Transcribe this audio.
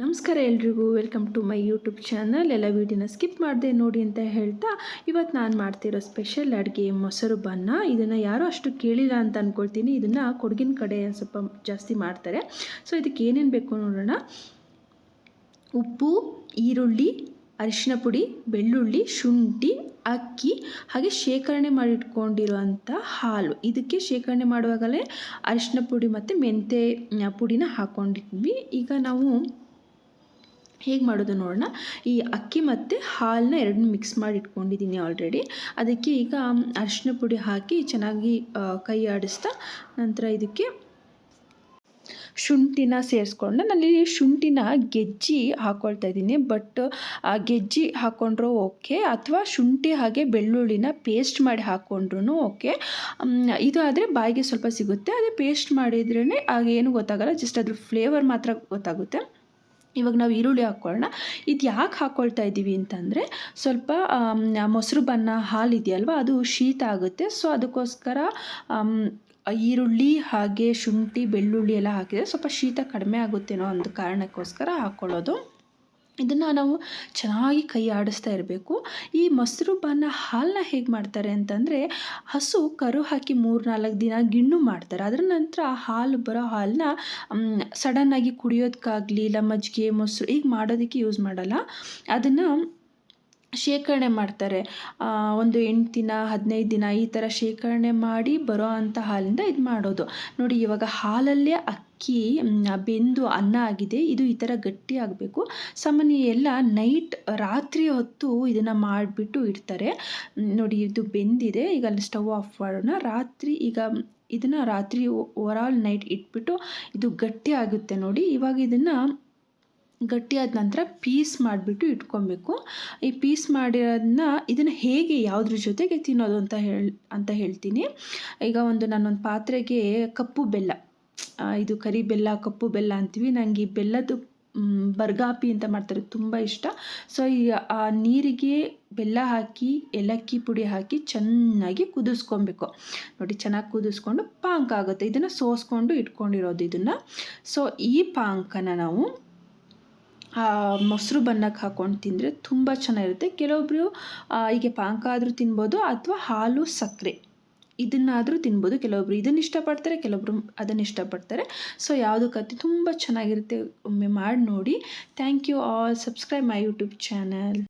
ನಮಸ್ಕಾರ ಎಲ್ರಿಗೂ welcome to my YouTube channel ಎಲ್ಲ ವೀಡಿಯೋನ ಸ್ಕಿಪ್ ಮಾಡಿದೆ ನೋಡಿ ಅಂತ ಹೇಳ್ತಾ ಇವತ್ತು ನಾನು ಮಾಡ್ತಿರೋ ಸ್ಪೆಷಲ್ ಅಡುಗೆ ಮೊಸರು ಬನ್ನ ಇದನ್ನು ಯಾರೂ ಅಷ್ಟು ಕೇಳಿಲ್ಲ ಅಂತ ಅಂದ್ಕೊಳ್ತೀನಿ ಇದನ್ನು ಕೊಡಗಿನ ಕಡೆ ಸ್ವಲ್ಪ ಜಾಸ್ತಿ ಮಾಡ್ತಾರೆ. ಸೊ ಇದಕ್ಕೆ ಏನೇನು ಬೇಕು ನೋಡೋಣ. ಉಪ್ಪು, ಈರುಳ್ಳಿ ಅರಿಶಿನ ಪುಡಿ, ಬೆಳ್ಳುಳ್ಳಿ, ಶುಂಠಿ, ಅಕ್ಕಿ, ಹಾಗೆ ಶೇಖರಣೆ ಮಾಡಿಟ್ಕೊಂಡಿರುವಂಥ ಹಾಲು. ಇದಕ್ಕೆ ಶೇಖರಣೆ ಮಾಡುವಾಗಲೇ ಅರಿಶಿನ ಪುಡಿ ಮತ್ತು ಮೆಂತೆ ಪುಡಿನ ಹಾಕ್ಕೊಂಡಿದ್ವಿ ಈಗ ನಾವು ಹೇಗೆ ಮಾಡೋದು ನೋಡೋಣ. ಈ ಅಕ್ಕಿ ಮತ್ತು ಹಾಲನ್ನ ಎರಡನ್ನೂ ಮಿಕ್ಸ್ ಮಾಡಿ ಇಟ್ಕೊಂಡಿದ್ದೀನಿ ಆಲ್ರೆಡಿ ಅದಕ್ಕೆ ಈಗ ಅರಿಶಿನ ಪುಡಿ ಹಾಕಿ ಚೆನ್ನಾಗಿ ಕೈ ಆಡಿಸ್ತಾ ನಂತರ ಇದಕ್ಕೆ ಶುಂಠಿನ ಸೇರಿಸ್ಕೊಂಡು. ನಾನಿಲ್ಲಿ ಶುಂಠಿನ ಗೆಜ್ಜಿ ಹಾಕ್ಕೊಳ್ತಾ ಇದ್ದೀನಿ. ಬಟ್ ಗೆಜ್ಜಿ ಹಾಕ್ಕೊಂಡ್ರೂ ಓಕೆ ಅಥವಾ ಶುಂಠಿ ಹಾಗೆ ಬೆಳ್ಳುಳ್ಳಿನ ಪೇಸ್ಟ್ ಮಾಡಿ ಹಾಕ್ಕೊಂಡ್ರೂ ಓಕೆ ಇದು ಆದರೆ ಬಾಯಿಗೆ ಸ್ವಲ್ಪ ಸಿಗುತ್ತೆ. ಅದೇ ಪೇಸ್ಟ್ ಮಾಡಿದ್ರೇ ಆಗ ಏನು ಗೊತ್ತಾಗಲ್ಲ. ಜಸ್ಟ್ ಅದ್ರ ಫ್ಲೇವರ್ ಮಾತ್ರ ಗೊತ್ತಾಗುತ್ತೆ. ಇವಾಗ ನಾವು ಈರುಳ್ಳಿ ಹಾಕ್ಕೊಳ್ಳೋಣ ಇದು ಯಾಕೆ ಹಾಕ್ಕೊಳ್ತಾ ಇದ್ದೀವಿ ಅಂತಂದರೆ, ಸ್ವಲ್ಪ ಮೊಸರು ಬನ್ನ ಹಾಲು ಇದೆಯಲ್ವ, ಅದು ಶೀತ ಆಗುತ್ತೆ. ಸೊ, ಅದಕ್ಕೋಸ್ಕರ ಈರುಳ್ಳಿ ಹಾಗೆ ಶುಂಠಿ, ಬೆಳ್ಳುಳ್ಳಿ ಎಲ್ಲ ಹಾಕಿದರೆ ಸ್ವಲ್ಪ ಶೀತ ಕಡಿಮೆ ಆಗುತ್ತೇನೋ ಒಂದು ಕಾರಣಕ್ಕೋಸ್ಕರ ಹಾಕ್ಕೊಳ್ಳೋದು ಇದನ್ನು ನಾವು ಚೆನ್ನಾಗಿ ಕೈ ಆಡಿಸ್ತಾ ಇರಬೇಕು. ಈ ಮೊಸರು ಬಾನ ಹಾಲನ್ನ ಹೇಗೆ ಮಾಡ್ತಾರೆ ಅಂತಂದರೆ ಹಸು ಕರು ಹಾಕಿ ಮೂರು ನಾಲ್ಕು ದಿನ ಗಿಣ್ಣು ಮಾಡ್ತಾರೆ. ಅದರ ನಂತರ ಹಾಲು ಬರೋ ಹಾಲನ್ನ ಸಡನ್ನಾಗಿ ಕುಡಿಯೋದಕ್ಕಾಗಲಿ ಇಲ್ಲ ಮಜ್ಜಿಗೆ ಮೊಸರು ಈಗ ಮಾಡೋದಕ್ಕೆ ಯೂಸ್ ಮಾಡಲ್ಲ. ಅದನ್ನು ಶೇಖರಣೆ ಮಾಡ್ತಾರೆ. ಒಂದು ಎಂಟು ದಿನ, ಹದಿನೈದು ದಿನ ಈ ಥರ ಶೇಖರಣೆ ಮಾಡಿ ಬರೋ ಅಂಥ ಹಾಲಿಂದ ಇದು ಮಾಡೋದು. ನೋಡಿ, ಇವಾಗ ಹಾಲಲ್ಲೇ ಅಕ್ಕಿ ಬೆಂದು ಅನ್ನ ಆಗಿದೆ. ಇದು ಈ ಥರ ಗಟ್ಟಿ ಆಗಬೇಕು. ಸಾಮಾನ್ಯ ಎಲ್ಲ ನೈಟ್, ರಾತ್ರಿ ಹೊತ್ತು ಇದನ್ನು ಮಾಡಿಬಿಟ್ಟು ಇಡ್ತಾರೆ. ನೋಡಿ, ಇದು ಬೆಂದಿದೆ. ಈಗ ಅಲ್ಲಿ ಸ್ಟವ್ ಆಫ್ ಮಾಡೋಣ. ರಾತ್ರಿ ಈಗ ಇದನ್ನು ರಾತ್ರಿ ಓವರ್ ಆಲ್ ನೈಟ್ ಇಟ್ಬಿಟ್ಟು ಇದು ಗಟ್ಟಿ ಆಗುತ್ತೆ ನೋಡಿ. ಇವಾಗ ಇದನ್ನು ಗಟ್ಟಿಯಾದ ನಂತರ ಪೀಸ್ ಮಾಡಿಬಿಟ್ಟು ಇಟ್ಕೊಬೇಕು. ಈ ಪೀಸ್ ಮಾಡಿರೋದನ್ನ ಇದನ್ನು ಹೇಗೆ ಯಾವುದ್ರ ಜೊತೆಗೆ ತಿನ್ನೋದು ಅಂತ ಹೇಳಿ, ಅಂತ ಹೇಳ್ತೀನಿ. ಈಗ ಒಂದು ನಾನೊಂದು ಪಾತ್ರೆಗೆ ಕಪ್ಪು ಬೆಲ್ಲ ಇದು ಕರಿ ಬೆಲ್ಲ, ಕಪ್ಪು ಬೆಲ್ಲ ಅಂತೀವಿ. ನನಗೆ ಈ ಬೆಲ್ಲದ್ದು ಬರ್ಗಾಪಿ ಅಂತ ಮಾಡ್ತಾರೆ ತುಂಬ ಇಷ್ಟ. ಸೊ ಈ, ಆ ನೀರಿಗೆ ಬೆಲ್ಲ ಹಾಕಿ, ಏಲಕ್ಕಿ ಪುಡಿ ಹಾಕಿ ಚೆನ್ನಾಗಿ ಕುದಿಸ್ಕೊಬೇಕು. ನೋಡಿ, ಚೆನ್ನಾಗಿ ಕುದಿಸ್ಕೊಂಡು ಪಾಂಕ ಆಗುತ್ತೆ. ಇದನ್ನು ಸೋಸ್ಕೊಂಡು ಇಟ್ಕೊಂಡಿರೋದು ಇದನ್ನು. ಸೊ ಈ ಪಾಂಕನ ನಾವು ಮೊಸರು ಬನ್ನಕ್ಕೆ ಹಾಕ್ಕೊಂಡು ತಿಂದರೆ ತುಂಬ ಚೆನ್ನಾಗಿರುತ್ತೆ. ಕೆಲವೊಬ್ಬರು ಹೀಗೆ ಪಾಕ ಆದರೂ ತಿನ್ಬೋದು ಅಥವಾ ಹಾಲು ಸಕ್ಕರೆ ಇದನ್ನಾದರೂ ತಿನ್ಬೋದು. ಕೆಲವೊಬ್ರು ಇದನ್ನು ಇಷ್ಟಪಡ್ತಾರೆ, ಕೆಲವೊಬ್ರು ಅದನ್ನು ಇಷ್ಟಪಡ್ತಾರೆ. ಸೊ ಕತ್ತಿ ತುಂಬ ಚೆನ್ನಾಗಿರುತ್ತೆ. ಒಮ್ಮೆ ಮಾಡಿ ನೋಡಿ. Thank you all subscribe my YouTube channel